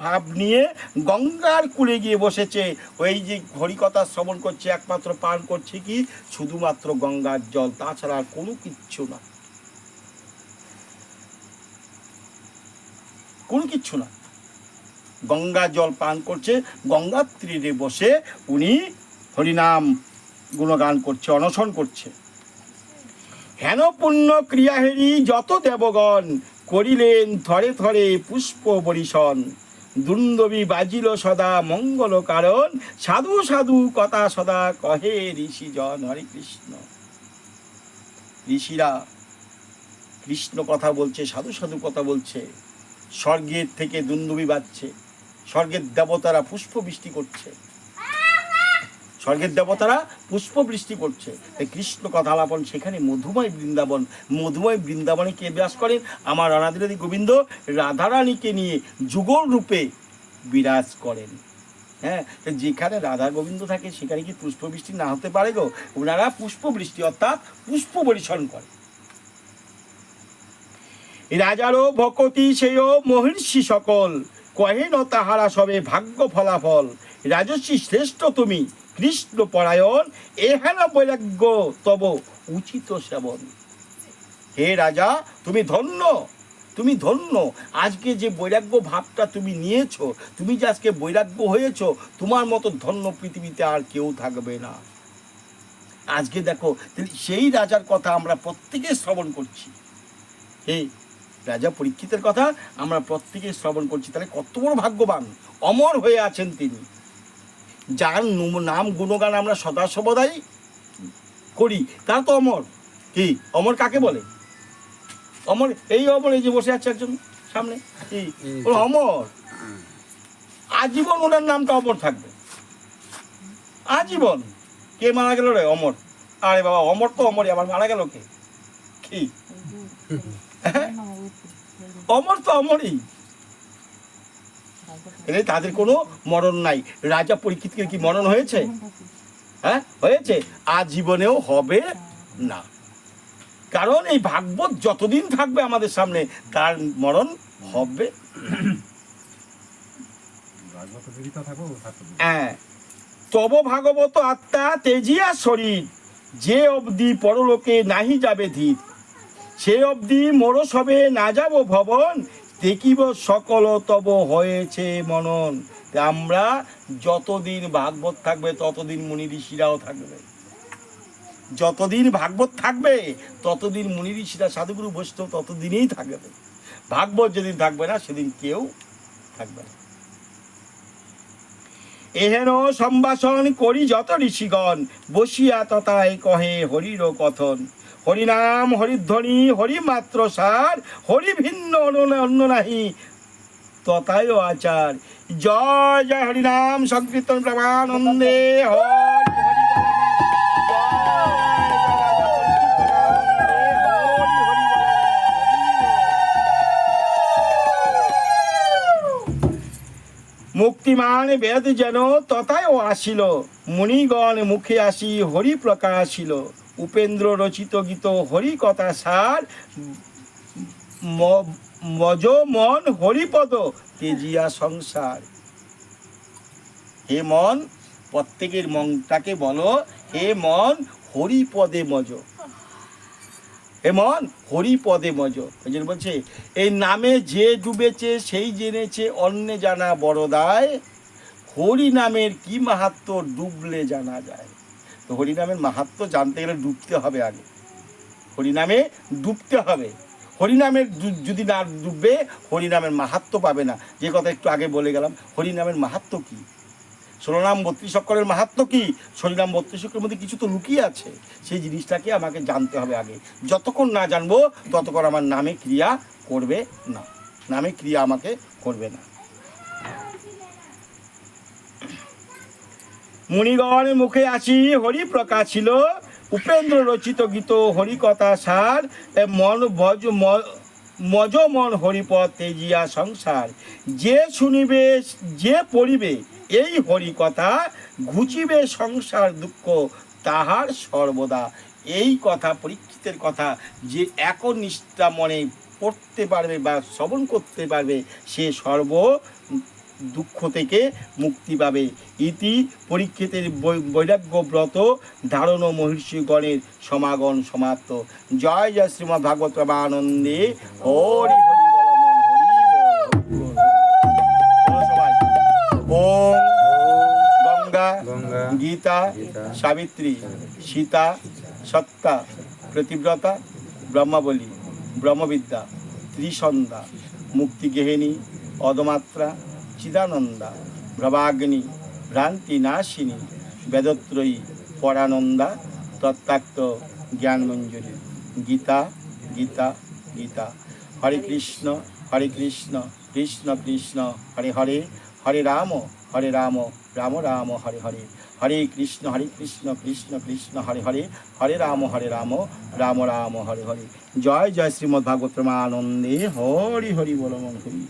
ভাব নিয়ে গঙ্গার কূলে গিয়ে বসেছে। ওই যে হরিকথা শ্রবণ করছে, একমাত্র পান করছে কি? শুধুমাত্র গঙ্গার জল, তাছাড়া আর কোনো কিচ্ছু না। কোনো কিচ্ছু না। গঙ্গা জল পান করছে গঙ্গার তীরে বসে উনি হরিনাম গুণগান করছে, অনশন করছে। হেন পুণ্য ক্রিয়াহেরি যত দেবগণ করিলেন থরে থরে পুষ্প বরিশন। দুন্দবী বাজিল সদা মঙ্গল কারণ। সাধু সাধু কথা সদা কহে ঋষি জন হরে কৃষ্ণ ঋষিরা কৃষ্ণ কথা বলছে, সাধু সাধু কথা বলছে, স্বর্গের থেকে দুন্দুবি বাজছে, স্বর্গের দেবতারা পুষ্প বৃষ্টি করছে। স্বর্গের দেবতারা পুষ্প বৃষ্টি করছে। তাই কৃষ্ণ কথা আলাপন সেখানে মধুময় বৃন্দাবন, মধুময় বৃন্দাবনে কে বিরাজ করেন? আমার অনাদিরাদি গোবিন্দ রাধারানীকে নিয়ে যুগল রূপে বিরাজ করেন। হ্যাঁ যেখানে রাধা গোবিন্দ থাকে, সেখানে কি পুষ্প বৃষ্টি না হতে পারে গো? ওনারা পুষ্প বৃষ্টি অর্থাৎ পুষ্প বরিশন করে রাজারও ভকতি সেও মহর্ষি সকল, কহেন তাহারা সবে ভাগ্য ফলাফল। রাজস্বী শ্রেষ্ঠ তুমি কৃষ্ণ পরায়ণ এহেন বৈরাগ্য তব উচিত সেবন। হে রাজা, তুমি ধন্য তুমি ধন্য। আজকে যে বৈরাগ্য ভাবটা তুমি নিয়েছো, তুমি যে আজকে বৈরাগ্য হয়েছো, তোমার মতো ধন্য পৃথিবীতে আর কেউ থাকবে না। আজকে দেখো সেই রাজার কথা আমরা প্রত্যেকে শ্রবণ করছি। হে রাজা পরীক্ষিতের কথা, আমরা প্রত্যেকে শ্রবণ করছি। তাহলে কত বড় ভাগ্যবান, অমর হয়ে আছেন তিনি। যার নাম গুণগান আমরা সদা সর্বদাই করি। তার তো অমর। কি? অমর কাকে বলে? অমর এই অমর এই যে বসে আছে একজন সামনে কি? ও অমর। আজীবন ওনার নামটা অমর থাকবে। আজীবন। কে মারা গেল রে? অমর। আরে বাবা অমর তো অমরই আবার মারা গেল কে? কি? অমর তো অমরই। এদের তাদের কোনো মরণ নাই। রাজা পরীক্ষিতের কি মরণ হয়েছে? হ্যাঁ হয়েছে। আজীবনেও হবে না। কারণ এই ভাগবত যতদিন থাকবে আমাদের সামনে, তার মরণ হবে হ্যাঁ তব ভাগবত আত্মা তেজিয়া শরীর। যে অবধি পরলোকে নাহি যাবে ধীর। সে অবধি মোর সবে না যাব ভবন। দেখিব সকল তব হয়েছে মনন। আমরা যতদিন ভাগবত থাকবে, ততদিন মুনি ঋষিরাও থাকবে। যতদিন ভাগবত থাকবে, ততদিন মুনি ঋষিরা সাধুগুরু বৈষ্ণব ততদিনই থাকবে। ভাগবত যেদিন থাকবে না, সেদিন কেউ থাকবে না। এহেন সম্ভাষণ করি যত ঋষিগণ, বসিয়া তথায় কহে হরির কথন। হরিনাম, হরিধ্বনি হরি মাত্র সার হরি ভিন্ন অন্য নাহি। তথায় আচার। জয় জয় হরিনাম, সংকীর্তন প্রমানন্দে। মুক্তিমান বেদ যেন তথায় আসিল। মুনিগণ মুখে আসি হরি প্রকাশিল উপেন্দ্র রচিত গীত হরি কথা সার মজ মন হরিপদ তেজিয়া সংসার। হে মন, প্রত্যেকের মনটাকে বলো, হে মন, হরিপদে মজ। হে মন, হরিপদে মজ। জন্য বলছে, এই নামে যে ডুবেছে, সেই জেনেছে অন্যে জানা বড় দায় হরি নামের কি মাহাত্ম ডুবলে জানা যায়? তো হরিনামের মাহাত্ম জানতে গেলে ডুবতে হবে আগে। হরিনামে ডুবতে হবে। হরিনামের যদি না ডুববে, হরিনামের মাহাত্ম পাবে না। যে কথা একটু আগে বলে গেলাম, হরিনামের মাহাত্ম কি? ষোলনাম বত্রিশ অক্ষরের মাহাত্ম কি? ষোলনাম বত্রিশ অক্ষরের মধ্যে কিছু তো লুকিয়ে আছে। সেই জিনিসটাকে আমাকে জানতে হবে আগে। যতক্ষণ না জানব, ততক্ষণ আমার নামে ক্রিয়া করবে না। নামে ক্রিয়া আমাকে করবে না। মুনিগণ মুখে আছি হরি প্রকাশিল উপেন্দ্র রচিত গীত, হরিকথা সার মন ভজ মজ মন হরিপদ তেজিয়া সংসার। যে শুনিবে, যে পড়িবে, এই হরিকথা ঘুচিবে সংসার দুঃখ তাহার সর্বদা। এই কথা পরীক্ষিতের কথা, যে একনিষ্ঠা মনে পড়তে পারবে বা শ্রবণ করতে পারবে, সে সর্ব দুঃখ থেকে মুক্তি পাবে। ইতি পরীক্ষিতের বৈরাগ্য ব্রত ধারণ মহর্ষিগণের সমাগম সমাপ্ত। জয় জয় শ্রীমদ ভাগবত আনন্দে হরি হরি ওম গঙ্গা গীতা, সাবিত্রী সীতা সত্তা প্রতিব্রতা ব্রহ্মাবলী ব্রহ্মবিদ্যা ত্রিসন্ধ্যা মুক্তিগেহিনী অদমাত্রা চিদানন্দা ভ্রবাগ্নি ভ্রান্তি নাশিনী বেদত্রয়ী, পরানন্দা, তত্ত্বাক্ত জ্ঞানমঞ্জুরি। গীতা গীতা গীতা। হরে কৃষ্ণ হরে কৃষ্ণ কৃষ্ণ কৃষ্ণ, হরে হরে হরে রাম হরে রাম রাম রাম, হরে হরে। হরে কৃষ্ণ হরে কৃষ্ণ কৃষ্ণ কৃষ্ণ, হরে হরে হরে রাম হরে রাম রাম রাম, হরে হরে। জয় জয় শ্রীমদ্ ভাগবত আনন্দে হরি হরি বল মন হরি